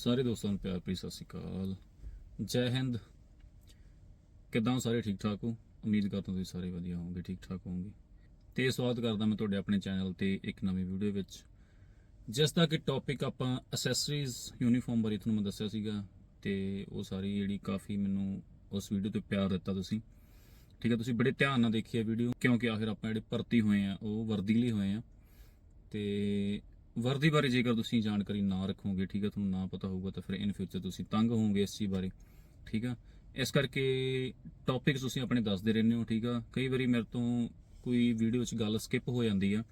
ਸਾਰੇ ਦੋਸਤਾਂ ਨੂੰ ਪਿਆਰ ਭਰੀ ਸਤਿ ਸ਼੍ਰੀ ਅਕਾਲ। ਜੈ ਹਿੰਦ। ਕਿਦਾਂ ਸਾਰੇ? ਠੀਕ ਠਾਕ ਹੋ? ਉਮੀਦ ਕਰਦਾ ਤੁਸੀਂ ਸਾਰੇ ਵਧੀਆ ਹੋਵੋਗੇ, ਠੀਕ ਠਾਕ ਹੋਵੋਗੇ। ਤੇ ਸਵਾਗਤ ਕਰਦਾ ਮੈਂ ਤੁਹਾਡੇ ਆਪਣੇ ਚੈਨਲ ਤੇ ਇੱਕ ਨਵੀਂ ਵੀਡੀਓ ਵਿੱਚ, ਜਿਸ ਦਾ ਕਿ ਟੌਪਿਕ ਆਪਾਂ ਅਸੈਸਰੀਜ਼ ਯੂਨੀਫਾਰਮ ਬਾਰੇ ਤੁਹਾਨੂੰ ਮੈਂ ਦੱਸਿਆ ਸੀਗਾ ਤੇ ਉਹ ਸਾਰੀ ਜਿਹੜੀ ਕਾਫੀ ਮੈਨੂੰ ਉਸ ਵੀਡੀਓ ਤੇ ਪਿਆਰ ਦਿੱਤਾ ਤੁਸੀਂ। ਠੀਕ ਹੈ, ਤੁਸੀਂ ਬੜੇ ਧਿਆਨ ਨਾਲ ਦੇਖੀ ਹੈ ਵੀਡੀਓ, ਕਿਉਂਕਿ ਆਖਿਰ ਆਪਾਂ ਜਿਹੜੇ ਭਰਤੀ ਹੋਏ ਆ, ਉਹ ਵਰਦੀ ਲਈ ਹੋਏ ਆ। ਤੇ ਵਰਦੀ ਬਾਰੇ ਜੇਕਰ ਤੁਸੀਂ ਜਾਣਕਾਰੀ ਨਾ ਰੱਖੋਗੇ, ਠੀਕ ਹੈ ਤੁਹਾਨੂੰ ਨਾ ਪਤਾ ਹੋਊਗਾ, ਤਾਂ ਫਿਰ ਇਨ ਫਿਊਚਰ ਤੁਸੀਂ ਤੰਗ ਹੋਵੋਗੇ ਇਸ ਚੀਜ਼ ਬਾਰੇ, ਠੀਕ ਆ? ਇਸ ਕਰਕੇ ਟੌਪਿਕਸ ਤੁਸੀਂ ਆਪਣੇ ਦੱਸਦੇ ਰਹਿੰਦੇ ਹੋ, ਠੀਕ ਆ? ਕਈ ਵਾਰੀ ਮੇਰੇ ਤੋਂ ਕੋਈ ਵੀਡੀਓ 'ਚ ਗੱਲ ਸਕਿਪ ਹੋ ਜਾਂਦੀ ਆ,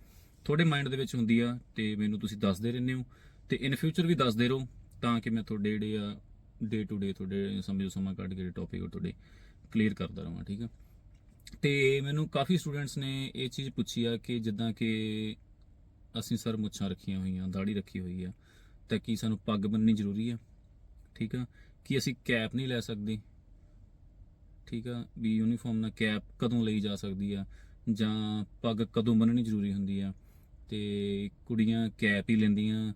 ਤੁਹਾਡੇ ਮਾਈਂਡ ਦੇ ਵਿੱਚ ਹੁੰਦੀ ਆ, ਤੇ ਮੈਨੂੰ ਤੁਸੀਂ ਦੱਸਦੇ ਰਹਿੰਦੇ ਹੋ, ਤੇ ਇਨ ਫਿਊਚਰ ਵੀ ਦੱਸਦੇ ਰਹੋ, ਤਾਂ ਕਿ ਮੈਂ ਤੁਹਾਡੇ ਜਿਹੜੇ ਆ ਡੇ ਟੂ ਡੇ ਤੁਹਾਡੇ ਸਮਝੋ ਸਮਾਂ ਕੱਢ ਕੇ ਜਿਹੜੇ ਟੌਪਿਕ ਤੁਹਾਡੇ ਕਲੀਅਰ ਕਰਦਾ ਰਹਾਂ ਠੀਕ ਆ? ਤੇ ਮੈਨੂੰ ਕਾਫੀ ਸਟੂਡੈਂਟਸ ਨੇ ਇਹ ਚੀਜ਼ ਪੁੱਛੀ ਆ ਕਿ ਜਿੱਦਾਂ ਕਿ ਅਸੀਂ ਸਰ ਮੁੱਛਾਂ ਰੱਖੀਆਂ ਹੋਈਆਂ ਦਾੜੀ ਰੱਖੀ ਹੋਈ ਆ। ਤਾਂ ਕੀ ਸਾਨੂੰ ਪੱਗ ਬੰਨਣੀ ਜ਼ਰੂਰੀ ਆ? ਠੀਕ ਆ? ਕੀ ਅਸੀਂ ਕੈਪ ਨਹੀਂ ਲੈ ਸਕਦੇ? ਠੀਕ ਆ? ਵੀ ਯੂਨੀਫਾਰਮ ਨਾਲ ਕੈਪ ਕਦੋਂ ਲਈ ਜਾ ਸਕਦੀ ਆ? ਜਾਂ ਪੱਗ ਕਦੋਂ ਬੰਨਣੀ ਜ਼ਰੂਰੀ ਹੁੰਦੀ ਆ? ਤੇ ਕੁੜੀਆਂ ਕੈਪ ਹੀ ਲੈਂਦੀਆਂ,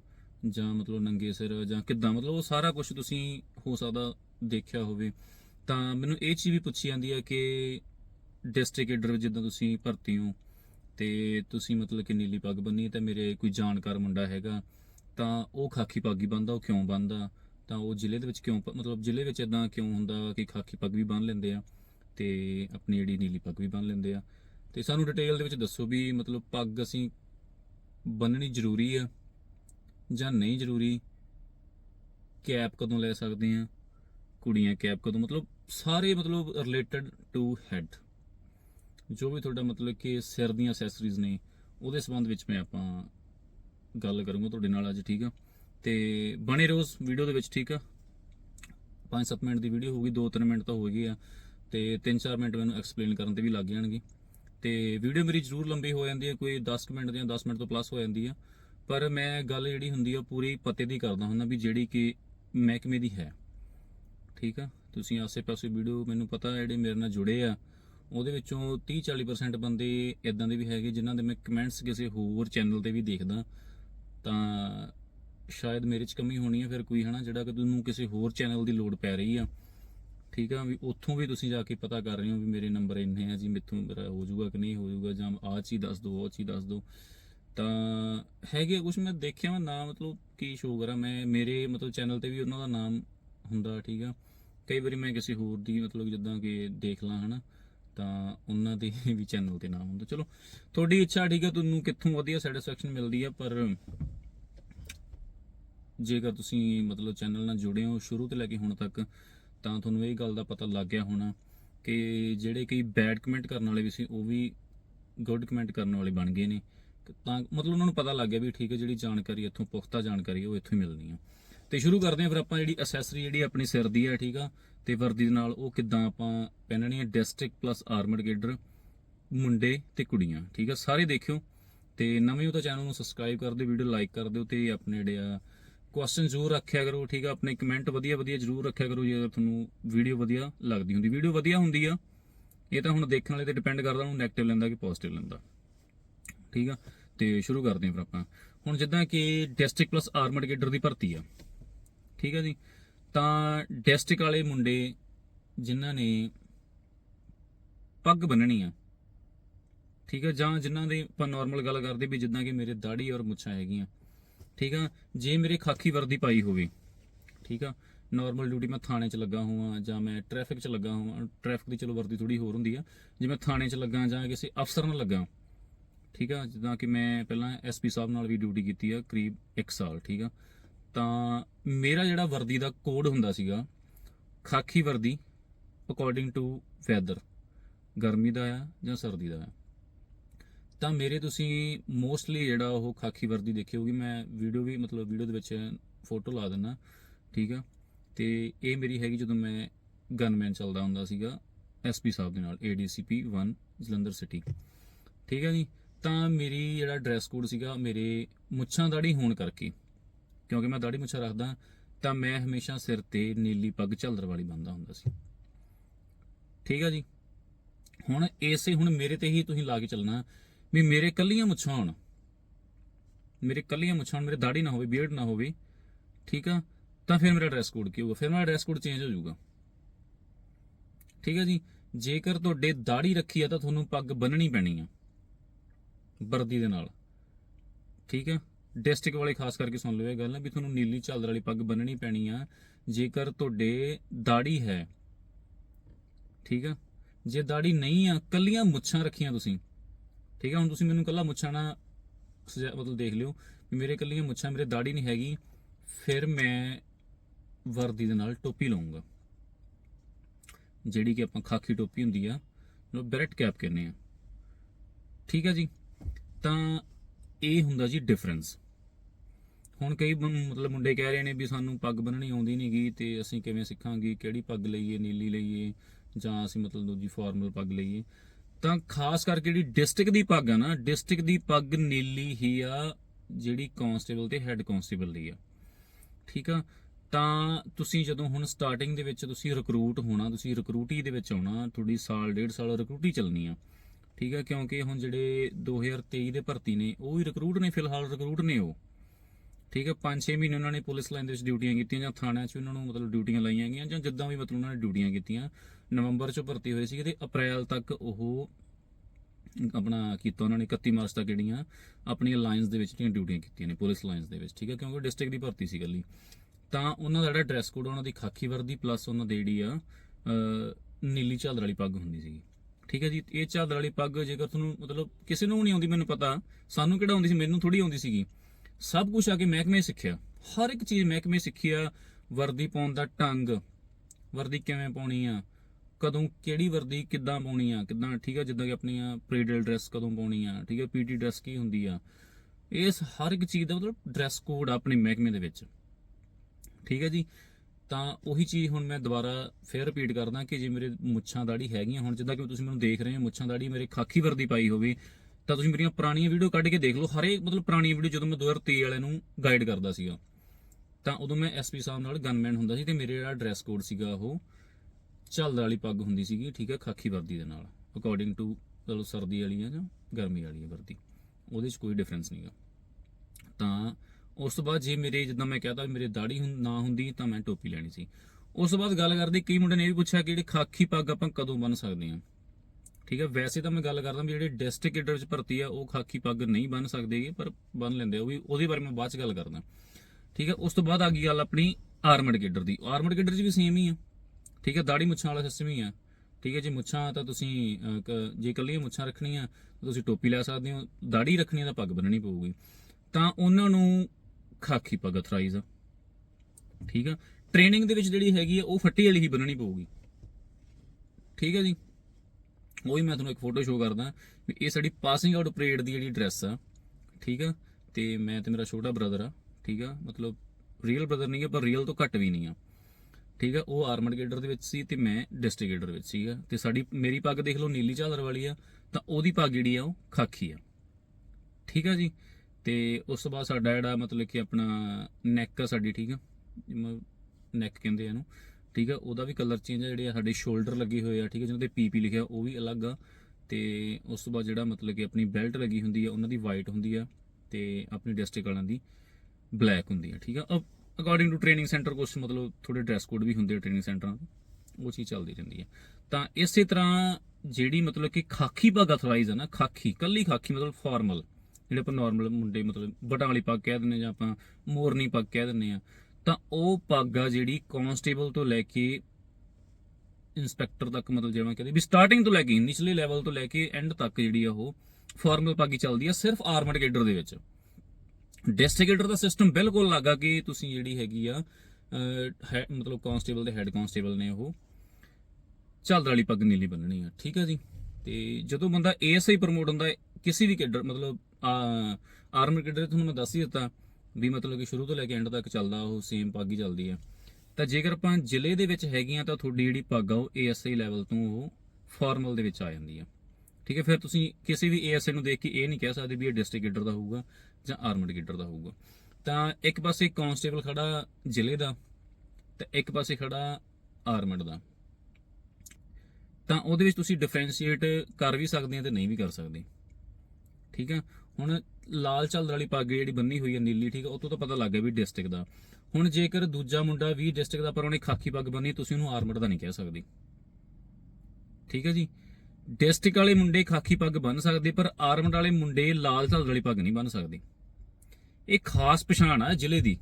ਜਾਂ ਮਤਲਬ ਨੰਗੇ ਸਿਰ, ਜਾਂ ਕਿੱਦਾਂ? ਮਤਲਬ ਉਹ ਸਾਰਾ ਕੁਝ ਤੁਸੀਂ ਹੋ ਸਕਦਾ ਦੇਖਿਆ ਹੋਵੇ। ਤਾਂ ਮੈਨੂੰ ਇਹ ਚੀਜ਼ ਵੀ ਪੁੱਛੀ ਜਾਂਦੀ ਆ ਕਿ ਡਿਸਟ੍ਰਿਕਟ ਏਡਰ ਵਿੱਚ ਜਿੱਦਾਂ ਤੁਸੀਂ ਭਰਤੀ ਹੋ ਤੇ ਤੁਸੀਂ ਮਤਲਬ ਕਿ ਨੀਲੀ ਪੱਗ ਬੰਨੀ ਤਾਂ ਮੇਰੇ ਕੋਈ ਜਾਣਕਾਰ ਮੁੰਡਾ ਹੈਗਾ, ਤਾਂ ਉਹ ਖਾਕੀ ਪੱਗ ਹੀ ਬੰਨਦਾ, ਉਹ ਕਿਉਂ ਬੰਨਦਾ? ਤਾਂ ਉਹ ਜ਼ਿਲ੍ਹੇ ਦੇ ਵਿੱਚ ਕਿਉਂ ਪ- ਮਤਲਬ ਜ਼ਿਲ੍ਹੇ ਵਿੱਚ ਇਦਾਂ ਕਿਉਂ ਹੁੰਦਾ ਕਿ ਖਾਕੀ ਪੱਗ ਵੀ ਬੰਨ ਲੈਂਦੇ ਆ ਤੇ ਆਪਣੀ ਜਿਹੜੀ ਨੀਲੀ ਪੱਗ ਵੀ ਬੰਨ ਲੈਂਦੇ ਆ? ਤੇ ਸਾਨੂੰ ਡਿਟੇਲ ਦੇ ਵਿੱਚ ਦੱਸੋ ਵੀ ਮਤਲਬ ਪੱਗ ਅਸੀਂ ਬੰਨਣੀ ਜ਼ਰੂਰੀ ਆ ਜਾਂ ਨਹੀਂ ਜ਼ਰੂਰੀ? ਕੈਪ ਕਦੋਂ ਲੈ ਸਕਦੇ ਆ? ਕੁੜੀਆਂ ਕੈਪ ਕਦੋਂ? ਮਤਲਬ ਸਾਰੇ ਮਤਲਬ ਰਿਲੇਟਡ ਟੂ ਹੈਡ ਜੋ ਵੀ ਤੁਹਾਡਾ ਮਤਲਬ ਕਿ ਸਿਰ ਦੀਆਂ ਅਸੈਸਰੀਜ਼ ਨੇ, ਉਹਦੇ ਸੰਬੰਧ ਵਿੱਚ ਮੈਂ ਆਪਾਂ ਗੱਲ ਕਰੂੰਗਾ ਤੁਹਾਡੇ ਨਾਲ ਅੱਜ, ਠੀਕ ਆ? ਤੇ ਬਣੇ ਰਹੋ ਵੀਡੀਓ ਦੇ ਵਿੱਚ, ਠੀਕ ਆ? 5-7 ਮਿੰਟ ਦੀ ਵੀਡੀਓ ਹੋਊਗੀ 2-3 ਮਿੰਟ ਤਾਂ ਹੋ ਗਈ ਆ, ਤੇ 3-4 ਮਿੰਟ ਮੈਨੂੰ ਐਕਸਪਲੇਨ ਕਰਨ ਤੇ ਵੀ ਲੱਗ ਜਾਣਗੇ। ਤੇ ਵੀਡੀਓ ਮੇਰੀ ਜ਼ਰੂਰ ਲੰਬੀ ਹੋ ਜਾਂਦੀ ਹੈ ਕੋਈ 10 ਕੁ ਮਿੰਟ ਜਾਂ 10 ਮਿੰਟ ਤੋਂ ਪਲੱਸ ਹੋ ਜਾਂਦੀ ਆ, ਪਰ ਮੈਂ ਗੱਲ ਜਿਹੜੀ ਹੁੰਦੀ ਆ ਪੂਰੀ ਪਤੇ ਦੀ ਕਰਦਾ ਹੁੰਦਾ ਵੀ ਜਿਹੜੀ ਕਿ ਮਹਿਕਮੇ ਦੀ ਹੈ। ਠੀਕ ਆ? ਤੁਸੀਂ ਆਸੇ-ਪਾਸੇ ਵੀਡੀਓ ਮੈਨੂੰ ਪਤਾ ਜਿਹੜੇ ਮੇਰੇ ਨਾਲ ਜੁੜੇ ਆ ਉਹਦੇ ਵਿੱਚੋਂ 30-40% ਬੰਦੇ ਇਦਾਂ ਦੇ ਵੀ ਹੈਗੇ ਜਿਨ੍ਹਾਂ ਦੇ ਮੈਂ ਕਮੈਂਟਸ ਕਿਸੇ ਹੋਰ ਚੈਨਲ ਤੇ ਵੀ ਦੇਖਦਾ। ਤਾਂ ਸ਼ਾਇਦ ਮੇਰੇ 'ਚ ਕਮੀ ਹੋਣੀ ਹੈ ਫਿਰ ਕੋਈ ਹਨਾ, ਜਿਹੜਾ ਕਿ ਤੁਹਾਨੂੰ ਕਿਸੇ ਹੋਰ ਚੈਨਲ ਦੀ ਲੋੜ ਪੈ ਰਹੀ ਆ। ਠੀਕ ਆ, ਵੀ ਉੱਥੋਂ ਵੀ ਤੁਸੀਂ ਜਾ ਕੇ ਪਤਾ ਕਰ ਰਹੇ ਹੋ ਵੀ ਮੇਰੇ ਨੰਬਰ ਇੰਨੇ ਆ ਜੀ, ਮੈਥੋਂ ਮੇਰਾ ਹੋ ਜਾਊਗਾ ਕਿ ਨਹੀਂ ਹੋ ਜਾਊਗਾ, ਜਾਂ ਆਹ ਚੀਜ਼ ਦੱਸ ਦਿਓ, ਉਹ ਚੀਜ਼ ਦੱਸ ਦਿਓ। ਤਾਂ ਹੈਗੇ ਕੁਝ ਮੈਂ ਦੇਖਿਆ ਮੈਂ ਨਾਮ, ਮਤਲਬ ਕੀ ਸ਼ੋਅ ਕਰਾਂ, ਮੈਂ ਮੇਰੇ ਮਤਲਬ ਚੈਨਲ ਤੇ ਵੀ ਉਹਨਾਂ ਦਾ ਨਾਮ ਹੁੰਦਾ, ਠੀਕ ਆ। ਕਈ ਵਾਰੀ ਮੈਂ ਕਿਸੇ ਹੋਰ ਦੀ, ਮਤਲਬ ਜਿੱਦਾਂ ਕਿ ਦੇਖ ਲਾਂ, ਹਨਾ। ਤਾਂ ਉਹਨਾਂ ਦੇ ਵੀ ਚੈਨਲ ਤੇ ਨਾਮ ਹੁੰਦਾ। ਚਲੋ, ਤੁਹਾਡੀ ਇੱਛਾ ਠੀਕ ਹੈ ਤੁਹਾਨੂੰ ਕਿੱਥੋਂ ਵਧੀਆ ਸੈਟੀਸਫੈਕਸ਼ਨ ਮਿਲਦੀ ਹੈ ਪਰ ਜੇਕਰ ਤੁਸੀਂ ਮਤਲਬ ਚੈਨਲ ਨਾਲ ਜੁੜੇ ਹੋ ਸ਼ੁਰੂ ਤੋਂ ਲੈ ਕੇ ਹੁਣ ਤੱਕ, ਤਾਂ ਤੁਹਾਨੂੰ ਇਹ ਗੱਲ ਦਾ ਪਤਾ ਲੱਗ ਗਿਆ ਹੋਣਾ ਕਿ ਜਿਹੜੇ ਕਈ ਬੈਡ ਕਮੈਂਟ ਕਰਨ ਵਾਲੇ ਵੀ ਸੀ, ਉਹ ਵੀ ਗੁੱਡ ਕਮੈਂਟ ਕਰਨ ਵਾਲੇ ਬਣ ਗਏ ਨੇ। ਤਾਂ ਮਤਲਬ ਉਹਨਾਂ ਨੂੰ ਪਤਾ ਲੱਗ ਗਿਆ ਵੀ ਠੀਕ ਹੈ ਜਿਹੜੀ ਜਾਣਕਾਰੀ ਇੱਥੋਂ, ਪੁਖਤਾ ਜਾਣਕਾਰੀ ਉਹ ਇੱਥੋਂ ਹੀ ਮਿਲਣੀ ਆ। ਤੇ ਸ਼ੁਰੂ ਕਰਦੇ ਹਾਂ ਫਿਰ ਆਪਾਂ ਜਿਹੜੀ ਅਸੈਸਰੀ ਜਿਹੜੀ ਆਪਣੇ ਸਿਰ ਦੀ ਆ, ਠੀਕ ਆ ਤੇ ਵਰਦੀ ਦੇ ਨਾਲ ਉਹ ਕਿੱਦਾਂ ਆਪਾਂ ਪਹਿਨਣੀ ਹੈ ਡਿਸਟ੍ਰਿਕਟ ਪਲੱਸ ਆਰਮਡ ਗੇਡਰ ਮੁੰਡੇ ਤੇ ਕੁੜੀਆਂ, ਠੀਕ ਆ ਸਾਰੇ ਦੇਖਿਓ। ਤੇ ਨਵੇਂ ਹੋ ਤਾਂ ਚੈਨਲ ਨੂੰ ਸਬਸਕ੍ਰਾਈਬ ਕਰ ਦਿਓ ਵੀਡੀਓ ਲਾਈਕ ਕਰ ਦਿਓ ਤੇ ਆਪਣੇ ਜਿਹੜੇ ਆ ਕੁਐਸਚਨ ਜ਼ਰੂਰ ਰੱਖਿਆ ਕਰੋ, ਠੀਕ ਆ, ਆਪਣੇ ਕਮੈਂਟ ਵਧੀਆ ਵਧੀਆ ਜ਼ਰੂਰ ਰੱਖਿਆ ਕਰੋ ਜੇ ਤੁਹਾਨੂੰ ਵੀਡੀਓ ਵਧੀਆ ਲੱਗਦੀ ਹੁੰਦੀ। ਵੀਡੀਓ ਵਧੀਆ ਹੁੰਦੀ ਆ, ਇਹ ਤਾਂ ਹੁਣ ਦੇਖਣ ਵਾਲੇ ਤੇ ਡਿਪੈਂਡ ਕਰਦਾ ਉਹਨੂੰ 네ਗੇਟਿਵ ਲੈਂਦਾ ਕਿ ਪੋਜ਼ਿਟਿਵ ਲੈਂਦਾ। ਠੀਕ ਆ, ਤੇ ਸ਼ੁਰੂ ਕਰਦੇ ਹਾਂ ਫਿਰ ਆਪਾਂ। ਹੁਣ ਜਿੱਦਾਂ ਕਿ ਡਿਸਟ੍ਰਿਕਟ ਪਲੱਸ ਆਰਮਡ ਗੇਡਰ ਦੀ ਭਰਤੀ ਆ, ਠੀਕ ਆ ਜੀ। ਤਾਂ ਡਿਸਟ੍ਰਿਕਟ ਵਾਲੇ ਮੁੰਡੇ ਜਿਨ੍ਹਾਂ ਨੇ ਪੱਗ ਬੰਨਣੀ ਆ, ਠੀਕ ਆ? ਜਾਂ ਜਿਨ੍ਹਾਂ ਦੀ ਆਪਾਂ ਨਾਰਮਲ ਗੱਲ ਕਰਦੇ ਵੀ ਜਿੱਦਾਂ ਕਿ ਮੇਰੇ ਦਾੜੀ ਔਰ ਮੁੱਛਾਂ ਹੈਗੀਆਂ, ਠੀਕ ਆ? ਜੇ ਮੇਰੇ ਖਾਕੀ ਵਰਦੀ ਪਾਈ ਹੋਵੇ, ਠੀਕ ਆ? ਨਾਰਮਲ ਡਿਊਟੀ ਮੈਂ ਥਾਣੇ 'ਚ ਲੱਗਾ ਹੋਵਾਂ ਜਾਂ ਮੈਂ ਟ੍ਰੈਫਿਕ 'ਚ ਲੱਗਾ ਹੋਵਾਂ ਟ੍ਰੈਫਿਕ ਦੀ ਚਲੋ ਵਰਦੀ ਥੋੜੀ ਹੋਰ ਹੁੰਦੀ ਆ, ਜੇ ਮੈਂ ਥਾਣੇ 'ਚ ਲੱਗਾ ਜਾਂ ਕਿਸੇ ਅਫਸਰ ਨਾਲ ਲੱਗਾ, ਠੀਕ ਆ? ਜਿੱਦਾਂ ਕਿ ਮੈਂ ਪਹਿਲਾਂ ਐਸਪੀ ਸਾਹਿਬ ਨਾਲ ਵੀ ਡਿਊਟੀ ਕੀਤੀ ਆ ਕਰੀਬ 1 ਸਾਲ, ਠੀਕ ਆ? ਤਾਂ ਮੇਰਾ ਜਿਹੜਾ ਵਰਦੀ ਦਾ ਕੋਡ ਹੁੰਦਾ ਸੀਗਾ, ਖਾਕੀ ਵਰਦੀ ਅਕੋਰਡਿੰਗ ਟੂ ਵੈਦਰ ਗਰਮੀ ਦਾ ਆ ਜਾਂ ਸਰਦੀ ਦਾ ਆ। ਤਾਂ ਮੇਰੇ ਤੁਸੀਂ ਮੋਸਟਲੀ ਜਿਹੜਾ ਉਹ ਖਾਕੀ ਵਰਦੀ ਦੇਖੀ ਹੋਗੀ ਮੈਂ ਵੀਡੀਓ ਵੀ ਮਤਲਬ ਵੀਡੀਓ ਦੇ ਵਿੱਚ ਫੋਟੋ ਲਾ ਦਿੰਨਾ ਠੀਕ ਆ? ਤੇ ਇਹ ਮੇਰੀ ਹੈਗੀ ਜਦੋਂ ਮੈਂ ਗਨਮੈਨ ਚੱਲਦਾ ਹੁੰਦਾ ਸੀਗਾ ਐਸਪੀ ਸਾਹਿਬ ਦੇ ਨਾਲ ADCP 1 ਜਲੰਧਰ ਸਿਟੀ ਠੀਕ ਹੈ ਜੀ? ਤਾਂ ਮੇਰੀ ਜਿਹੜਾ ਡਰੈਸ ਕੋਡ ਸੀਗਾ, ਮੇਰੇ ਮੁੱਛਾਂ ਦਾੜੀ ਹੋਣ ਕਰਕੇ ਕਿਉਂਕਿ ਮੈਂ ਦਾੜੀ ਮੁੱਛਾਂ ਰੱਖਦਾ ਤਾਂ ਮੈਂ ਹਮੇਸ਼ਾ ਸਿਰ ਤੇ ਨੀਲੀ ਪੱਗ ਝੱਲਰ ਵਾਲੀ ਬੰਨਦਾ ਹੁੰਦਾ ਸੀ। ਠੀਕ ਆ ਜੀ? ਹੁਣ ਇਸੇ ਹੁਣ ਮੇਰੇ ਤੇ ਹੀ ਤੁਸੀਂ ਲਾ ਕੇ ਚੱਲਣਾ ਵੀ ਮੇਰੇ ਕੱਲੀਆਂ ਮੁੱਛਾਂ ਹੋਣ। ਮੇਰੇ ਕੱਲੀਆਂ ਮੁੱਛਾਂ ਹੋਣ, ਮੇਰੇ ਦਾੜੀ ਨਾ ਹੋਵੇ, ਬੀਅਰਡ ਨਾ ਹੋਵੇ, ਠੀਕ ਆ? ਤਾਂ ਫਿਰ ਮੇਰਾ ਡਰੈਸ ਕੋਡ ਕੀ ਹੋਊਗਾ? ਫਿਰ ਮੇਰਾ ਡਰੈਸ ਕੋਡ ਚੇਂਜ ਹੋ ਜਾਊਗਾ। ਠੀਕ ਆ ਜੀ? ਜੇਕਰ ਤੁਹਾਡੇ ਦਾੜੀ ਰੱਖੀ ਆ ਤਾਂ ਤੁਹਾਨੂੰ ਪੱਗ ਬੰਨਣੀ ਪੈਣੀ ਆ, ਵਰਦੀ ਦੇ ਨਾਲ। ਠੀਕ ਆ? ਡਿਸਟ੍ਰਿਕਟ ਵਾਲੇ ਖਾਸ ਕਰਕੇ ਸੁਣ ਲਓ ਇਹ ਗੱਲ ਵੀ ਤੁਹਾਨੂੰ ਨੀਲੀ ਝਾਲਰ ਵਾਲੀ ਪੱਗ ਬੰਨਣੀ ਪੈਣੀ ਆ। ਜੇਕਰ ਤੁਹਾਡੇ ਦਾੜੀ ਹੈ, ਠੀਕ ਆ? ਜੇ ਦਾੜੀ ਨਹੀਂ ਆ, ਕੱਲੀਆਂ ਮੁੱਛਾਂ ਰੱਖੀਆਂ ਤੁਸੀਂ, ਠੀਕ ਆ? ਹੁਣ ਤੁਸੀਂ ਮੈਨੂੰ ਕੱਲਾ ਮੁੱਛਾਂ ਨਾ ਸਜਾ- ਮਤਲਬ ਦੇਖ ਲਿਓ ਵੀ ਮੇਰੇ ਕੱਲੀਆਂ ਮੁੱਛਾਂ, ਮੇਰੇ ਦਾੜੀ ਨਹੀਂ ਹੈਗੀ, ਫਿਰ ਮੈਂ ਵਰਦੀ ਦੇ ਨਾਲ ਟੋਪੀ ਲਾਉਂਗਾ ਜਿਹੜੀ ਕਿ ਆਪਾਂ ਖਾਕੀ ਟੋਪੀ ਹੁੰਦੀ ਆ ਉਹ ਬੈਰਟ ਕੈਪ ਕਹਿੰਦੇ ਆ। ਠੀਕ ਆ ਜੀ? ਤਾਂ ਇਹ ਹੁੰਦਾ ਜੀ ਡਿਫਰੈਂਸ ਹੁਣ ਕਈ ਮਤਲਬ ਮੁੰਡੇ ਕਹਿ ਰਹੇ ਨੇ ਵੀ ਸਾਨੂੰ ਪੱਗ ਬੰਨਣੀ ਆਉਂਦੀ ਨਹੀਂਗੀ ਤੇ ਅਸੀਂ ਕਿਵੇਂ ਸਿੱਖਾਂਗੇ, ਕਿਹੜੀ ਪੱਗ ਲਈਏ, ਨੀਲੀ ਲਈਏ ਜਾਂ ਅਸੀਂ ਮਤਲਬ ਦੂਜੀ ਫਾਰਮਲ ਪੱਗ ਲਈਏ। ਤਾਂ ਖਾਸ ਕਰਕੇ ਜਿਹੜੀ ਡਿਸਟ੍ਰਿਕਟ ਦੀ ਪੱਗ ਆ ਨਾ ਡਿਸਟ੍ਰਿਕਟ ਦੀ ਪੱਗ ਨੀਲੀ ਹੀ ਆ, ਜਿਹੜੀ ਕਾਂਸਟੇਬਲ ਤੇ ਹੈੱਡ ਕਾਂਸਟੇਬਲ ਦੀ ਆ। ਠੀਕ ਆ? ਤਾਂ ਤੁਸੀਂ ਜਦੋਂ ਹੁਣ ਸਟਾਰਟਿੰਗ ਦੇ ਵਿੱਚ ਤੁਸੀਂ ਰਿਕਰੂਟ ਹੋਣਾ, ਤੁਸੀਂ ਰਿਕਰੂਟੀ ਦੇ ਵਿੱਚ ਆਉਣਾ, ਤੁਹਾਡੀ ਸਾਲ, ਡੇਢ ਸਾਲ ਰਿਕਰੂਟੀ ਚੱਲਣੀ ਆ ਠੀਕ ਹੈ ਕਿਉਂਕਿ ਹੁਣ ਜਿਹੜੇ 2023 ਦੇ ਭਰਤੀ ਨੇ, ਉਹ ਵੀ ਰਿਕਰੂਟ ਨੇ, ਫਿਲਹਾਲ ਰਿਕਰੂਟ ਨੇ ਉਹ। ਠੀਕ ਹੈ 5-6 ਮਹੀਨੇ ਉਹਨਾਂ ਨੇ ਪੁਲਿਸ ਲਾਈਨ ਦੇ ਵਿੱਚ ਡਿਊਟੀਆਂ ਕੀਤੀਆਂ, ਜਾਂ ਥਾਣਿਆਂ 'ਚ ਉਹਨਾਂ ਨੂੰ ਮਤਲਬ ਡਿਊਟੀਆਂ ਲਾਈਆਂ ਗਈਆਂ, ਜਾਂ ਜਿੱਦਾਂ ਵੀ ਮਤਲਬ ਉਹਨਾਂ ਨੇ ਡਿਊਟੀਆਂ ਕੀਤੀਆਂ, ਨਵੰਬਰ 'ਚ ਭਰਤੀ ਹੋਏ ਸੀਗੇ ਤੇ ਅਪ੍ਰੈਲ ਤੱਕ ਉਹ ਆਪਣਾ ਕੀਤਾ ਉਹਨਾਂ ਨੇ 31 ਮਾਰਚ ਤੱਕ ਜਿਹੜੀਆਂ ਆਪਣੀਆਂ ਲਾਈਨਸ ਦੇ ਵਿੱਚ ਜਿਹੜੀਆਂ ਡਿਊਟੀਆਂ ਕੀਤੀਆਂ ਨੇ, ਪੁਲਿਸ ਲਾਈਨਸ ਦੇ ਵਿੱਚ, ਠੀਕ ਹੈ ਕਿਉਂਕਿ ਡਿਸਟ੍ਰਿਕਟ ਦੀ ਭਰਤੀ ਸੀ ਗੱਲੀ ਤਾਂ ਉਹਨਾਂ ਦਾ ਜਿਹੜਾ ਡਰੈਸ ਕੋਡ ਉਹਨਾਂ ਦੀ ਖਾਕੀ ਵਰਦੀ ਪਲੱਸ ਉਹਨਾਂ ਦੀ ਜਿਹੜੀ ਆ ਨੀਲੀ ਝਾਲਰ ਵਾਲੀ ਪੱਗ ਹੁੰਦੀ ਸੀਗੀ। ਠੀਕ ਹੈ ਜੀ, ਇਹ ਝਾਲਰ ਵਾਲੀ ਪੱਗ ਜੇਕਰ ਤੁਹਾਨੂੰ ਮਤਲਬ ਕਿਸੇ ਨੂੰ ਨਹੀਂ ਆਉਂਦੀ ਮੈਨੂੰ ਪਤਾ, ਸਾਨੂੰ ਕਿਹੜਾ ਆਉਂਦੀ ਸੀ, ਮੈਨੂੰ ਥੋੜੀ ਆਉਂਦੀ ਸੀਗੀ। ਸਭ ਕੁਝ ਆ ਕੇ ਮਹਿਕਮੇ ਸਿੱਖਿਆ। ਹਰ ਇੱਕ ਚੀਜ਼ ਮਹਿਕਮੇ ਸਿੱਖਿਆ, ਵਰਦੀ ਪਾਉਣ ਦਾ ਢੰਗ, ਵਰਦੀ ਕਿਵੇਂ ਪਾਉਣੀ ਆ, ਕਦੋਂ ਕਿਹੜੀ ਵਰਦੀ ਕਿੱਦਾਂ ਪਾਉਣੀ ਆ, ਕਿੱਦਾਂ, ਠੀਕ ਆ, ਜਿੱਦਾਂ ਕਿ ਆਪਣੀਆਂ ਪਰੇਡਲ ਡਰੈਸ ਕਦੋਂ ਪਾਉਣੀ ਆ, ਠੀਕ ਆ, ਪੀਟੀ ਡਰੈਸ ਕੀ ਹੁੰਦੀ ਆ। ਇਸ ਹਰ ਇੱਕ ਚੀਜ਼ ਦਾ ਮਤਲਬ ਡਰੈਸ ਕੋਡ ਆ ਆਪਣੇ ਮਹਿਕਮੇ ਦੇ ਵਿੱਚ। ਠੀਕ ਹੈ ਜੀ ਤਾਂ ਉਹੀ ਚੀਜ਼ ਹੁਣ ਮੈਂ ਦੁਬਾਰਾ ਫੇਰ ਰਿਪੀਟ ਕਰਦਾ ਕਿ ਜੇ ਮੇਰੇ ਮੁੱਛਾਂ ਦਾੜੀ ਹੈਗੀਆਂ, ਹੁਣ ਜਿੱਦਾਂ ਕਿ ਤੁਸੀਂ ਮੈਨੂੰ ਦੇਖ ਰਹੇ ਹੋ, ਮੁੱਛਾਂ ਦਾੜੀ ਮੇਰੇ ਖਾਕੀ ਵਰਦੀ ਪਾਈ ਹੋਵੇ, ਤਾਂ ਤੁਸੀਂ ਮੇਰੀਆਂ ਪੁਰਾਣੀਆਂ ਵੀਡੀਓ ਕੱਢ ਕੇ ਦੇਖ ਲਓ। ਹਰੇਕ ਮਤਲਬ ਪੁਰਾਣੀਆਂ ਵੀਡੀਓ ਜਦੋਂ ਮੈਂ 2023 ਵਾਲੇ ਨੂੰ ਗਾਈਡ ਕਰਦਾ ਸੀਗਾ, ਤਾਂ ਉਦੋਂ ਮੈਂ ਐਸਪੀ ਸਾਹਿਬ ਨਾਲ ਗਨਮੈਨ ਹੁੰਦਾ ਸੀ ਤੇ ਮੇਰੇ ਜਿਹੜਾ ਡਰੈਸ ਕੋਡ ਸੀਗਾ ਉਹ ਝੱਲਦ ਵਾਲੀ ਪੱਗ ਹੁੰਦੀ ਸੀਗੀ, ਠੀਕ ਹੈ ਖਾਕੀ ਵਰਦੀ ਦੇ ਨਾਲ ਅਕੋਰਡਿੰਗ ਟੂ ਚਲੋ ਸਰਦੀ ਵਾਲੀ ਆ ਜਾਂ ਗਰਮੀ ਵਾਲੀ ਵਰਦੀ, ਉਹਦੇ 'ਚ ਕੋਈ ਡਿਫਰੈਂਸ ਨਹੀਂਗਾ ਤਾਂ ਉਸ ਤੋਂ ਬਾਅਦ ਜੇ ਮੇਰੇ, ਜਿੱਦਾਂ ਮੈਂ ਕਹਤਾ ਮੇਰੇ ਦਾੜੀ ਹੁੰ- ਨਾ ਹੁੰਦੀ ਤਾਂ ਮੈਂ ਟੋਪੀ ਲੈਣੀ ਸੀ। ਉਸ ਤੋਂ ਬਾਅਦ ਗੱਲ ਕਰਦੇ, ਕਈ ਮੁੰਡੇ ਨੇ ਇਹ ਵੀ ਪੁੱਛਿਆ ਕਿ ਜਿਹੜੇ ਖਾਕੀ ਪੱਗ ਆਪਾਂ ਕਦੋਂ ਬੰਨ ਸਕਦੇ ਹਾਂ? ਠੀਕ ਹੈ, ਵੈਸੇ ਤਾਂ ਮੈਂ ਗੱਲ ਕਰਦਾ ਵੀ ਜਿਹੜੇ ਡਿਸਟ੍ਰਿਕਟ ਲੀਡਰ ਵਿੱਚ ਭਰਤੀ ਆ, ਉਹ ਖਾਕੀ ਪੱਗ ਨਹੀਂ ਬੰਨ ਸਕਦੇਗੇ ਪਰ ਬੰਨ ਲੈਂਦੇ ਉਹ ਵੀ ਉਹਦੇ ਬਾਰੇ ਮੈਂ ਬਾਅਦ ਚ ਗੱਲ ਕਰਦਾ। ਠੀਕ ਹੈ, ਉਸ ਤੋਂ ਬਾਅਦ ਆ ਗਈ ਗੱਲ ਆਪਣੀ ਆਰਮਡ ਕੇਡਰ ਦੀ। ਆਰਮਡ ਕੇਡਰ 'ਚ ਵੀ ਸੇਮ ਹੀ ਆ। ਠੀਕ ਹੈ ਦਾੜੀ ਮੁੱਛਾਂ ਵਾਲਾ ਸਿਸਟਮ ਹੀ ਆ। ਠੀਕ ਹੈ, ਜੇ ਮੁੱਛਾਂ ਤਾਂ ਤੁਸੀਂ ਕ- ਜੇ ਇਕੱਲੀਆਂ ਮੁੱਛਾਂ ਰੱਖਣੀਆਂ, ਤਾਂ ਤੁਸੀਂ ਟੋਪੀ ਲੈ ਸਕਦੇ ਹੋ। ਦਾੜੀ ਰੱਖਣੀ ਤਾਂ ਪੱਗ ਬੰਨਣੀ ਪਊਗੀ। ਤਾਂ ਉਹਨਾਂ ਨੂੰ ਖਾਕੀ ਪੱਗ ਥਰਾਈਜ਼ ਆ ਠੀਕ ਆ? ਟ੍ਰੇਨਿੰਗ ਦੇ ਵਿੱਚ ਜਿਹੜੀ ਹੈਗੀ ਆ, ਉਹ ਫੱਟੀ ਵਾਲੀ ਹੀ ਬੰਨਣੀ ਪਊਗੀ। ਠੀਕ ਹੈ ਜੀ? ਉਹੀ ਮੈਂ ਤੁਹਾਨੂੰ ਇੱਕ ਫੋਟੋ ਸ਼ੋਅ ਕਰਦਾ, ਵੀ ਇਹ ਸਾਡੀ ਪਾਸਿੰਗ ਆਊਟ ਪਰੇਡ ਦੀ ਜਿਹੜੀ ਡਰੈਸ ਆ, ਠੀਕ ਆ? ਤੇ ਮੈਂ ਤੇ ਮੇਰਾ ਛੋਟਾ ਬ੍ਰਦਰ ਆ, ਠੀਕ ਆ? ਮਤਲਬ ਰੀਅਲ ਬ੍ਰਦਰ ਨਹੀਂ ਆ, ਪਰ ਰੀਅਲ ਤੋਂ ਘੱਟ ਵੀ ਨਹੀਂ ਆ। ਠੀਕ ਆ? ਉਹ ਆਰਮਡ ਗੇਡਰ ਦੇ ਵਿੱਚ ਸੀ ਤੇ ਮੈਂ ਡਿਸਟ੍ਰਿਕਟ ਗੇਡਰ ਵਿੱਚ ਸੀਗਾ। ਤੇ ਸਾਡੀ, ਮੇਰੀ ਪੱਗ ਦੇਖ ਲਓ, ਨੀਲੀ ਝਾਲਰ ਵਾਲੀ ਆ, ਤਾਂ ਉਹਦੀ ਪੱਗ ਜਿਹੜੀ ਆ, ਉਹ ਖਾਕੀ ਆ। ਠੀਕ ਆ ਜੀ? ਤੇ ਉਸ ਤੋਂ ਬਾਅਦ ਸਾਡਾ ਜਿਹੜਾ ਮਤਲਬ ਕਿ ਆਪਣਾ ਨੈਕ ਆ ਸਾਡੀ, ਠੀਕ ਆ? ਨੈਕ ਕਹਿੰਦੇ ਆ ਇਹਨੂੰ, ਠੀਕ ਆ? ਉਹਦਾ ਵੀ ਕਲਰ ਚੇਂਜ ਆ, ਜਿਹੜੇ ਆ ਸਾਡੇ ਸ਼ੋਲਡਰ ਲੱਗੇ ਹੋਏ ਆ, ਠੀਕ ਆ? ਜਿਹਨਾਂ ਤੇ ਪੀਪੀ ਲਿਖਿਆ, ਉਹ ਵੀ ਅਲੱਗ ਆ। ਤੇ ਉਸ ਤੋਂ ਬਾਅਦ ਜਿਹੜਾ ਮਤਲਬ ਕਿ ਆਪਣੀ ਬੈਲਟ ਲੱਗੀ ਹੁੰਦੀ ਆ, ਉਹਨਾਂ ਦੀ ਵਾਈਟ ਹੁੰਦੀ ਆ ਤੇ ਆਪਣੀ ਡਿਸਟ੍ਰਿਕਟ ਵਾਲਿਆਂ ਦੀ ਬਲੈਕ ਹੁੰਦੀ ਆ, ਠੀਕ ਆ? ਅਕੋਰਡਿੰਗ ਟੂ ਟ੍ਰੇਨਿੰਗ ਸੈਂਟਰ ਕੁਝ ਮਤਲਬ ਥੋੜੇ ਡਰੈਸ ਕੋਡ ਵੀ ਹੁੰਦੇ ਆ ਟ੍ਰੇਨਿੰਗ ਸੈਂਟਰਾਂ ਦੇ, ਉਹ ਚੀਜ਼ ਚੱਲਦੀ ਰਹਿੰਦੀ ਹੈ ਤਾਂ ਇਸੇ ਤਰ੍ਹਾਂ ਜਿਹੜੀ ਮਤਲਬ ਕਿ ਖਾਕੀ ਪੱਗ ਅਥਰਾਈਜ਼ ਆ ਨਾ, ਖਾਕੀ, ਕੱਲੀ ਖਾਕੀ ਮਤਲਬ ਫਾਰਮਲ ਜਿਹੜੇ ਆਪਾਂ ਨਾਰਮਲ ਮੁੰਡੇ ਮਤਲਬ ਬਟਾਂ ਵਾਲੀ ਪੱਗ ਕਹਿ ਦਿੰਦੇ ਜਾਂ ਆਪਾਂ ਮੋਰਨੀ ਪੱਗ ਕਹਿ ਦਿੰਦੇ ਆ ਤਾਂ ਉਹ ਪੱਗ ਆ ਜਿਹੜੀ ਕਾਂਸਟੇਬਲ ਤੋਂ ਲੈ ਕੇ ਇਨਸਪੈਕਟਰ ਤੱਕ ਮਤਲਬ ਜਿਵੇਂ ਕਹਿੰਦੇ ਵੀ ਸਟਾਰਟਿੰਗ ਤੋਂ ਲੈ ਕੇ ਨਿਚਲੇ ਲੈਵਲ ਤੋਂ ਲੈ ਕੇ ਐਂਡ ਤੱਕ ਜਿਹੜੀ ਆ ਉਹ ਫਾਰਮਲ ਪੱਗ ਚੱਲਦੀ ਆ, ਸਿਰਫ ਆਰਮਡ ਕੇਡਰ ਦੇ ਵਿੱਚ। ਡਿਸਟ੍ਰਿਕਟਰ ਦਾ ਸਿਸਟਮ ਬਿਲਕੁਲ ਲੱਗਾ ਕਿ ਤੁਸੀਂ ਜਿਹੜੀ ਹੈਗੀ ਆ ਹੈ- ਮਤਲਬ ਕਾਂਸਟੇਬਲ ਦੇ ਹੈੱਡ ਕਾਂਸਟੇਬਲ ਨੇ ਉਹ। ਝਾਲਰ ਵਾਲੀ ਪੱਗ ਨੀਲੀ ਬੰਨਣੀ ਆ, ਠੀਕ ਆ ਜੀ? ਤੇ ਜਦੋਂ ਬੰਦਾ ਏਐਸਆਈ ਪ੍ਰਮੋਟ ਹੁੰਦਾ, ਕਿਸੇ ਵੀ ਕੇਡਰ ਮਤਲਬ ਆਰਮਡ ਕੇਡਰ ਤੁਹਾਨੂੰ ਮੈਂ ਦੱਸ ਹੀ ਦਿੱਤਾ ਵੀ ਮਤਲਬ ਕਿ ਸ਼ੁਰੂ ਤੋਂ ਲੈ ਕੇ ਐਂਡ ਤੱਕ ਚੱਲਦਾ ਉਹ ਸੇਮ ਪੱਗ ਹੀ ਚੱਲਦੀ ਆ। ਤਾਂ ਜੇਕਰ ਆਪਾਂ ਜ਼ਿਲ੍ਹੇ ਦੇ ਵਿੱਚ ਹੈਗੀਆਂ ਤਾਂ ਤੁਹਾਡੀ ਜਿਹੜੀ ਪੱਗ ਆ ਉਹ ਏਐਸਆਈ ਲੈਵਲ ਤੋਂ ਉਹ ਫਾਰਮਲ ਦੇ ਵਿੱਚ ਆ ਜਾਂਦੀ ਆ। ਠੀਕ ਹੈ, ਫਿਰ ਤੁਸੀਂ ਕਿਸੇ ਵੀ ਏਐਸਆਈ ਨੂੰ ਦੇਖ ਕੇ ਇਹ ਨਹੀਂ ਕਹਿ ਸਕਦੇ ਵੀ ਇਹ ਡਿਸਟ੍ਰਿਕਟ ਲੀਡਰ ਦਾ ਹੋਊਗਾ ਜਾਂ ਆਰਮਡ ਲੀਡਰ ਦਾ ਹੋਊਗਾ। ਤਾਂ ਇੱਕ ਪਾਸੇ ਕਾਂਸਟੇਬਲ ਖੜਾ ਜ਼ਿਲ੍ਹੇ ਦਾ, ਤੇ ਇੱਕ ਪਾਸੇ ਖੜਾ ਆਰਮਡ ਦਾ। ਤਾਂ ਉਹਦੇ ਵਿੱਚ ਤੁਸੀਂ ਡਿਫਰੈਂਸ਼ੀਏਟ ਕਰ ਵੀ ਸਕਦੇ ਆ ਤੇ ਨਹੀਂ ਵੀ ਕਰ ਸਕਦੇ। ਠੀਕ ਆ? ਹੁਣ ਲਾਲ ਝੱਲਰ ਵਾਲੀ ਪੱਗ ਜਿਹੜੀ ਬੰਨੀ ਹੋਈ ਹੈ ਨੀਲੀ, ਠੀਕ ਹੈ ਉਹ ਤੋਂ ਤਾਂ ਪਤਾ ਲੱਗ ਗਿਆ ਵੀ ਡਿਸਟ੍ਰਿਕਟ ਦਾ। ਹੁਣ ਜੇਕਰ ਦੂਜਾ ਮੁੰਡਾ ਵੀ ਡਿਸਟ੍ਰਿਕਟ ਦਾ, ਪਰ ਉਹਨੇ ਖਾਕੀ ਪੱਗ ਬੰਨੀ, ਤੁਸੀਂ ਉਹਨੂੰ ਆਰਮਡ ਦਾ ਨਹੀਂ ਕਹਿ ਸਕਦੇ। ਠੀਕ ਹੈ ਜੀ? ਡਿਸਟ੍ਰਿਕਟ ਵਾਲੇ ਮੁੰਡੇ ਖਾਕੀ ਪੱਗ ਬੰਨ ਸਕਦੇ, ਪਰ ਆਰਮਡ ਵਾਲੇ ਮੁੰਡੇ ਲਾਲ ਝੱਲਰ ਵਾਲੀ ਪੱਗ ਨਹੀਂ ਬੰਨ ਸਕਦੇ। ਇਹ ਖਾਸ ਪਛਾਣ ਆ ਜ਼ਿਲ੍ਹੇ ਦੀ।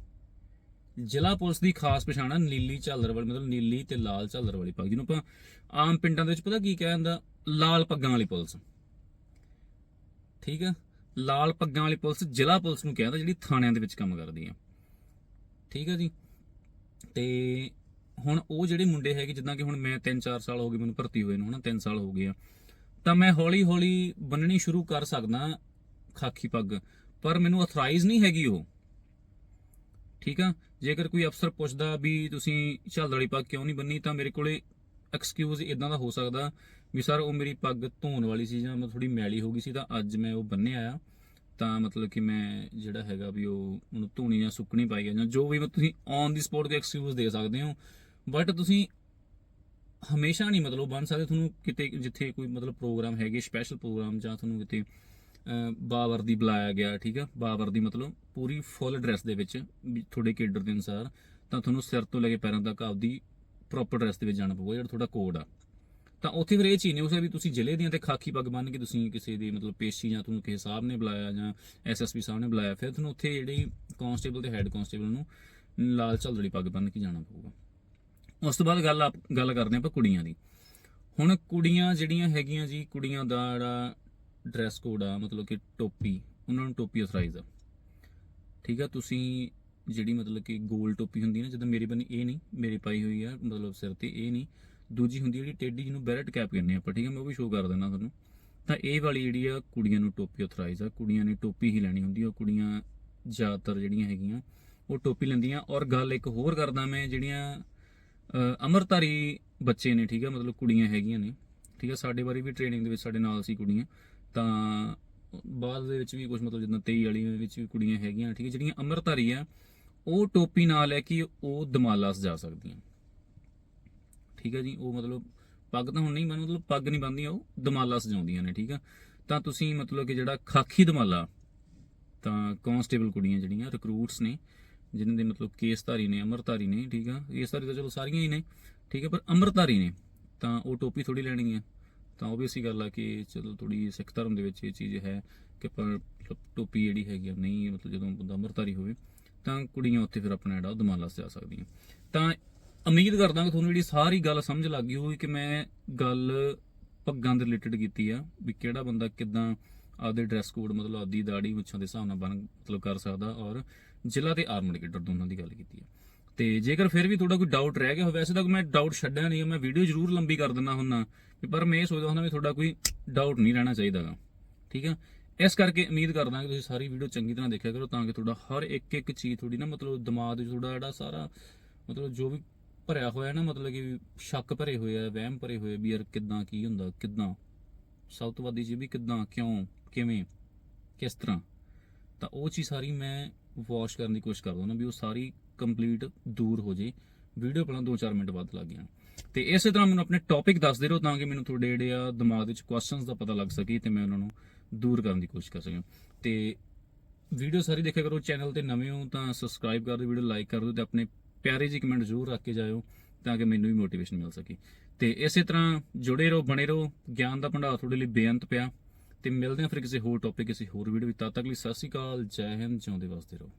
ਜ਼ਿਲ੍ਹਾ ਪੁਲਿਸ ਦੀ ਖਾਸ ਪਛਾਣ ਆ ਨੀਲੀ ਝੱਲਰ ਵਾਲੀ, ਮਤਲਬ ਨੀਲੀ ਤੇ ਲਾਲ ਝੱਲਰ ਵਾਲੀ ਪੱਗ, ਜਿਹਨੂੰ ਆਪਾਂ ਆਮ ਪਿੰਡਾਂ ਦੇ ਵਿੱਚ ਪਤਾ ਕੀ ਕਹਿ ਜਾਂਦਾ? ਲਾਲ ਪੱਗਾਂ ਵਾਲੀ ਪੁਲਿਸ। ਠੀਕ ਆ? ਲਾਲ ਪੱਗਾਂ ਵਾਲੀ ਪੁਲਿਸ ਜ਼ਿਲ੍ਹਾ ਪੁਲਿਸ ਨੂੰ ਕਹਿੰਦਾ ਜਿਹੜੀ ਥਾਣਿਆਂ ਦੇ ਵਿੱਚ ਕੰਮ ਕਰਦੀ ਆ। ਠੀਕ ਆ ਜੀ? ਤੇ ਹੁਣ ਉਹ ਜਿਹੜੇ ਮੁੰਡੇ ਹੈਗੇ, ਜਿੱਦਾਂ ਕਿ ਹੁਣ ਮੈਂ 3-4 ਸਾਲ ਹੋ ਗਏ ਮੈਨੂੰ ਭਰਤੀ ਹੋਏ ਨੂੰ, ਹਨਾ 3 ਸਾਲ ਹੋ ਗਏ ਆ, ਤਾਂ ਮੈਂ ਹੌਲੀ-ਹੌਲੀ ਬੰਨਣੀ ਸ਼ੁਰੂ ਕਰ ਸਕਦਾ ਖਾਕੀ ਪੱਗ, ਪਰ ਮੈਨੂੰ ਅਥਰਾਈਜ਼ ਨਹੀਂ ਹੈਗੀ ਉਹ। ਠੀਕ ਆ? ਜੇਕਰ ਕੋਈ ਅਫਸਰ ਪੁੱਛਦਾ ਵੀ ਤੁਸੀਂ ਝਲਦ ਵਾਲੀ ਪੱਗ ਕਿਉਂ ਨਹੀਂ ਬੰਨੀ ਤਾਂ ਮੇਰੇ ਕੋਲੇ ਐਕਸਕਿਊਜ਼ ਇਦਾਂ ਦਾ ਹੋ ਸਕਦਾ ਵੀ ਸਰ ਉਹ ਮੇਰੀ ਪੱਗ ਧੋਣ ਵਾਲੀ ਸੀ ਜਾਂ ਮਤਲਬ ਥੋੜੀ ਮੈਲੀ ਹੋ ਗਈ ਸੀ ਤਾਂ ਅੱਜ ਮੈਂ ਉਹ ਬੰਨਿਆ ਆ। ਤਾਂ ਮਤਲਬ ਕਿ ਮੈਂ ਜਿਹੜਾ ਹੈਗਾ ਵੀ ਉਹ ਉਹਨੂੰ ਧੂਣੀ ਜਾਂ ਸੁੱਕਣੀ ਪਾਈ ਆ ਜਾਂ ਜੋ ਵੀ ਮਤਲਬ ਤੁਸੀਂ ਔਨ ਦੀ ਸਪੋਟ ਕੋਈ ਐਕਸਕਿਊਜ਼ ਦੇ ਸਕਦੇ ਹੋ। ਬਟ ਤੁਸੀਂ ਹਮੇਸ਼ਾ ਨਹੀਂ ਮਤਲਬ ਬਣ ਸਕਦੇ। ਤੁਹਾਨੂੰ ਕਿਤੇ ਜਿੱਥੇ ਕੋਈ ਮਤਲਬ ਪ੍ਰੋਗਰਾਮ ਹੈਗੇ ਸਪੈਸ਼ਲ ਪ੍ਰੋਗਰਾਮ ਜਾਂ ਤੁਹਾਨੂੰ ਕਿਤੇ ਅਹ, ਬਾਵਰਦੀ ਬੁਲਾਇਆ ਗਿਆ ਠੀਕ ਆ? ਬਾਵਰਦੀ ਮਤਲਬ ਪੂਰੀ ਫੁੱਲ ਡਰੈਸ ਦੇ ਵਿੱਚ ਵੀ ਤੁਹਾਡੇ ਕੇਡਰ ਦੇ ਅਨੁਸਾਰ ਤਾਂ ਤੁਹਾਨੂੰ ਸਿਰ ਤੋਂ ਲੈ ਕੇ ਪੈਰਾਂ ਤੱਕ ਆਪਦੀ ਪ੍ਰੋਪਰ ਡਰੈਸ ਦੇ ਵਿੱਚ ਜਾਣਾ ਪਊਗਾ ਜਿਹੜਾ ਤੁਹਾਡਾ ਕੋਡ ਆ। ਤਾਂ ਉੱਥੇ ਫਿਰ ਇਹ ਚੀਜ਼ ਨਹੀਂ ਉਸੇ ਵੀ ਤੁਸੀਂ ਜ਼ਿਲ੍ਹੇ ਦੀਆਂ ਤੇ ਖਾਕੀ ਪੱਗ ਬੰਨ ਕੇ ਤੁਸੀਂ ਕਿਸੇ ਦੀ ਮਤਲਬ ਪੇਸ਼ੀ ਜਾਂ ਤੁਹਾਨੂੰ ਕਿਸੇ ਸਾਹਿਬ ਨੇ ਬੁਲਾਇਆ ਜਾਂ ਐਸਐਸਪੀ ਸਾਹਿਬ ਨੇ ਬੁਲਾਇਆ, ਫਿਰ ਤੁਹਾਨੂੰ ਉੱਥੇ ਜਿਹੜੀ ਕਾਂਸਟੇਬਲ ਤੇ ਹੈੱਡ ਕਾਂਸਟੇਬਲ ਨੂੰ ਲਾਲ ਝਲਦੜੀ ਪੱਗ ਬੰਨ ਕੇ ਜਾਣਾ ਪਊਗਾ। ਉਸ ਤੋਂ ਬਾਅਦ ਗੱਲ ਆਪ- ਗੱਲ ਕਰਦੇ ਆਪਾਂ ਕੁੜੀਆਂ ਦੀ। ਹੁਣ ਕੁੜੀਆਂ ਜਿਹੜੀਆਂ ਹੈਗੀਆਂ ਜੀ, ਕੁੜੀਆਂ ਦਾ ਜਿਹੜਾ ਡਰੈਸ ਕੋਡ ਆ, ਮਤਲਬ ਕਿ ਟੋਪੀ, ਉਹਨਾਂ ਨੂੰ ਟੋਪੀ ਅਥਰਾਈਜ਼ ਆ। ਠੀਕ ਆ, ਤੁਸੀਂ ਜਿਹੜੀ ਮਤਲਬ ਕਿ ਗੋਲ ਟੋਪੀ ਹੁੰਦੀ ਨਾ, ਜਦੋਂ ਮੇਰੀ ਬਣੀ ਇਹ ਨਹੀਂ, ਮੇਰੀ ਪਾਈ ਹੋਈ ਆ, ਮਤਲਬ ਸਿਰ ਤੇ, ਇਹ ਨਹੀਂ। ਦੂਜੀ ਹੁੰਦੀ ਜਿਹੜੀ ਟੇਡੀ ਜਿਹਨੂੰ ਬੈਰਟ ਕੈਪ ਕਹਿੰਦੇ ਆਪਾਂ ਠੀਕ ਹੈ ਮੈਂ ਉਹ ਵੀ ਸ਼ੋਅ ਕਰ ਦਿੰਦਾ ਤੁਹਾਨੂੰ। ਤਾਂ ਇਹ ਵਾਲੀ ਜਿਹੜੀ ਆ ਕੁੜੀਆਂ ਨੂੰ ਟੋਪੀ ਅਥਰਾਈਜ਼ ਆ ਕੁੜੀਆਂ ਨੇ ਟੋਪੀ ਹੀ ਲੈਣੀ ਹੁੰਦੀ ਆ ਉਹ ਕੁੜੀਆਂ ਜ਼ਿਆਦਾਤਰ ਜਿਹੜੀਆਂ ਹੈਗੀਆਂ ਉਹ ਟੋਪੀ ਲੈਂਦੀਆਂ। ਔਰ ਗੱਲ ਇੱਕ ਹੋਰ ਕਰਦਾ ਮੈਂ ਜਿਹੜੀਆਂ ਅ, ਅਮਰਤਾਰੀ ਬੱਚੇ ਨੇ ਠੀਕ ਆ ਮਤਲਬ ਕੁੜੀਆਂ ਹੈਗੀਆਂ ਨੇ ਠੀਕ ਆ ਸਾਡੇ ਬਾਰੇ ਵੀ ਟ੍ਰੇਨਿੰਗ ਦੇ ਵਿੱਚ ਸਾਡੇ ਨਾਲ ਸੀ ਕੁੜੀਆਂ। ਤਾਂ ਬਾਅਦ ਦੇ ਵਿੱਚ ਵੀ ਕੁਝ ਮਤਲਬ ਜਿੱਦਾਂ 23 ਵਾਲੀ ਵਿੱਚ ਵੀ ਕੁੜੀਆਂ ਹੈਗੀਆਂ ਠੀਕ ਹੈ ਜਿਹੜੀਆਂ ਅਮਰਤਾਰੀ ਆ ਉਹ ਟੋਪੀ ਨਾਲ ਲੈ ਕੇ ਉਹ ਦਮਾਲਾ ਸਜਾ ਸਕਦੀਆਂ। ਠੀਕ ਹੈ ਜੀ, ਉਹ ਮਤਲਬ ਪੱਗ ਤਾਂ ਹੁਣ ਨਹੀਂ ਬੰਨ ਮਤਲਬ ਪੱਗ ਨਹੀਂ ਬੰਨਦੀਆਂ ਉਹ ਦਮਾਲਾ ਸਜਾਉਂਦੀਆਂ ਨੇ, ਠੀਕ ਆ। ਤਾਂ ਤੁਸੀਂ ਮਤਲਬ ਕਿ ਜਿਹੜਾ ਖਾਕੀ ਦਮਾਲਾ, ਤਾਂ ਕਾਂਸਟੇਬਲ ਕੁੜੀਆਂ ਜਿਹੜੀਆਂ ਰਿਕਰੂਟਸ ਨੇ, ਜਿਨ੍ਹਾਂ ਦੇ ਮਤਲਬ ਕੇਸਧਾਰੀ ਨੇ ਅਮਰਤਾਰੀ ਨੇ, ਠੀਕ ਆ। ਕੇਸਧਾਰੀ ਤਾਂ ਚਲੋ ਸਾਰੀਆਂ ਹੀ ਨੇ, ਠੀਕ ਹੈ ਪਰ ਅਮਰਤਾਰੀ ਨੇ, ਤਾਂ ਉਹ ਟੋਪੀ ਥੋੜੀ ਲੈਣੀ ਹੈ ਤਾਂ ਓਬਵੀਅਸਲੀ ਗੱਲ ਆ ਕਿ ਚਲੋ ਥੋੜੀ ਸਿੱਖ ਧਰਮ ਦੇ ਵਿੱਚ ਇਹ ਚੀਜ਼ ਹੈ ਕਿ ਪਰ ਟੋਪੀ ਜਿਹੜੀ ਹੈਗੀ ਆ, ਨਹੀਂ, ਮਤਲਬ ਜਦੋਂ ਬੰਦਾ ਅਮਰਤਾਰੀ ਹੋਵੇ, ਤਾਂ ਕੁੜੀਆਂ ਉੱਥੇ ਫਿਰ ਆਪਣਾ ਜਿਹੜਾ ਉਹ ਦਮਾਲਾ ਸਜਾ ਸਕਦੀਆਂ। ਤਾਂ ਉਮੀਦ ਕਰਦਾ ਕਿ ਤੁਹਾਨੂੰ ਜਿਹੜੀ ਸਾਰੀ ਗੱਲ ਸਮਝ ਲੱਗ ਗਈ ਹੋਊਗੀ ਕਿ ਮੈਂ ਗੱਲ ਪੱਗਾਂ ਦੇ ਰਿਲੇਟਡ ਕੀਤੀ ਆ, ਵੀ ਕਿਹੜਾ ਬੰਦਾ ਕਿਦਾਂ ਆਪਦੇ ਡਰੈਸ ਕੋਡ ਮਤਲਬ ਆਪਦੀ ਦਾੜੀ ਮੁੱਛਾਂ ਦੇ ਹਿਸਾਬ ਨਾਲ ਬਣ ਮਤਲਬ ਕਰ ਸਕਦਾ ਔਰ ਜ਼ਿਲ੍ਹਾ ਤੇ ਆਰਮਡ ਕੇਡਰ ਦੋਨਾਂ ਦੀ ਗੱਲ ਕੀਤੀ ਆ। ਤੇ ਜੇਕਰ ਫਿਰ ਵੀ ਤੁਹਾਡਾ ਕੋਈ ਡਾਊਟ ਰਹਿ ਗਿਆ ਹੋਵੇ, ਵੈਸੇ ਤਾਂ ਮੈਂ ਡਾਊਟ ਛੱਡਿਆ ਨਹੀਂ ਮੈਂ ਵੀਡੀਓ ਜ਼ਰੂਰ ਲੰਬੀ ਕਰ ਦਿੰਦਾ ਹੁੰਨਾ, ਵੀ ਪਰ ਮੈਂ ਇਹ ਸੋਚਦਾ ਹੁੰਦਾ ਵੀ ਤੁਹਾਡਾ ਕੋਈ ਡਾਊਟ ਨਹੀਂ ਰਹਿਣਾ ਚਾਹੀਦਾਗਾ ਠੀਕ ਆ? ਇਸ ਕਰਕੇ ਉਮੀਦ ਕਰਦਾ ਕਿ ਤੁਸੀਂ ਸਾਰੀ ਵੀਡੀਓ ਚੰਗੀ ਤਰ੍ਹਾਂ ਦੇਖਿਆ ਕਰੋ ਤਾਂ ਕਿ ਤੁਹਾਡਾ ਹਰ ਇੱਕ ਇੱਕ ਚੀਜ਼ ਤੁਹਾਡੀ ਨਾ ਮਤਲਬ ਦਿਮਾਗ ਵਿੱਚ ਤੁਹਾਡਾ ਜਿਹੜਾ ਸਾਰਾ ਮਤਲਬ ਜੋ ਵੀ ਭਰਿਆ ਹੋਇਆ ਨਾ, ਮਤਲਬ ਕਿ ਸ਼ੱਕ ਭਰੇ ਹੋਏ ਆ, ਵਹਿਮ ਭਰੇ ਹੋਏ ਵੀ ਯਾਰ ਕਿੱਦਾਂ, ਕੀ ਹੁੰਦਾ, ਕਿੱਦਾਂ? ਸਭ ਤੋਂ ਵੱਧ ਇਹ ਵੀ ਕਿੱਦਾਂ, ਕਿਉਂ, ਕਿਵੇਂ, ਕਿਸ ਤਰ੍ਹਾਂ? ਤਾਂ ਉਹ ਚੀਜ਼ ਸਾਰੀ ਮੈਂ ਵਾਸ਼ ਕਰਨ ਦੀ ਕੋਸ਼ਿਸ਼ ਕਰਦਾ ਹਾਂ ਵੀ ਉਹ ਸਾਰੀ ਕੰਪਲੀਟ ਦੂਰ ਹੋ ਜੇ। ਵੀਡੀਓ ਪਹਿਲਾਂ 2-4 ਮਿੰਟ ਬਾਅਦ ਲੱਗ ਗਿਆ ਤੇ ਇਸੇ ਤਰ੍ਹਾਂ ਮੈਨੂੰ ਆਪਣੇ ਟੌਪਿਕ ਦੱਸਦੇ ਰਹੋ ਤਾਂ ਕਿ ਮੈਨੂੰ ਤੁਹਾਡੇ ਜਿਹੜੇ ਆ ਦਿਮਾਗ ਵਿੱਚ ਕੁਐਸਚਨਸ ਦਾ ਪਤਾ ਲੱਗ ਸਕੇ ਤੇ ਮੈਂ ਉਹਨਾਂ ਨੂੰ ਦੂਰ ਕਰਨ ਦੀ ਕੋਸ਼ਿਸ਼ ਕਰ ਸਕਾਂ। ਤੇ ਵੀਡੀਓ ਸਾਰੀ ਦੇਖਿਆ ਕਰੋ, ਚੈਨਲ ਤੇ ਨਵੇਂ ਹੋ ਤਾਂ ਸਬਸਕ੍ਰਾਈਬ ਕਰ ਦਿਓ, ਵੀਡੀਓ ਲਾਈਕ ਕਰ ਦਿਓ ਤੇ ਆਪਣੇ ਪਿਆਰੇ ਜਿਹੇ ਕਮੈਂਟ ਜ਼ਰੂਰ ਰੱਖ ਕੇ ਜਾਇਓ ਤਾਂ ਕਿ ਮੈਨੂੰ ਵੀ ਮੋਟੀਵੇਸ਼ਨ ਮਿਲ ਸਕੇ। ਤੇ ਇਸੇ ਤਰ੍ਹਾਂ ਜੁੜੇ ਰਹੋ, ਬਣੇ ਰਹੋ। ਗਿਆਨ ਦਾ ਭੰਡਾਰ ਤੁਹਾਡੇ ਲਈ ਬੇਅੰਤ ਪਿਆ। ਤੇ ਮਿਲਦੇ ਹਾਂ ਫਿਰ ਕਿਸੇ ਹੋਰ ਟੌਪਿਕ ਕਿਸੇ ਹੋਰ ਵੀਡੀਓ ਵਿੱਚ। ਤਦ ਤੱਕ ਲਈ ਸਤਿ ਸ਼੍ਰੀ ਅਕਾਲ, ਜੈ ਹਿੰਦ, ਜਿਉਂਦੇ ਵਸਦੇ ਰਹੋ।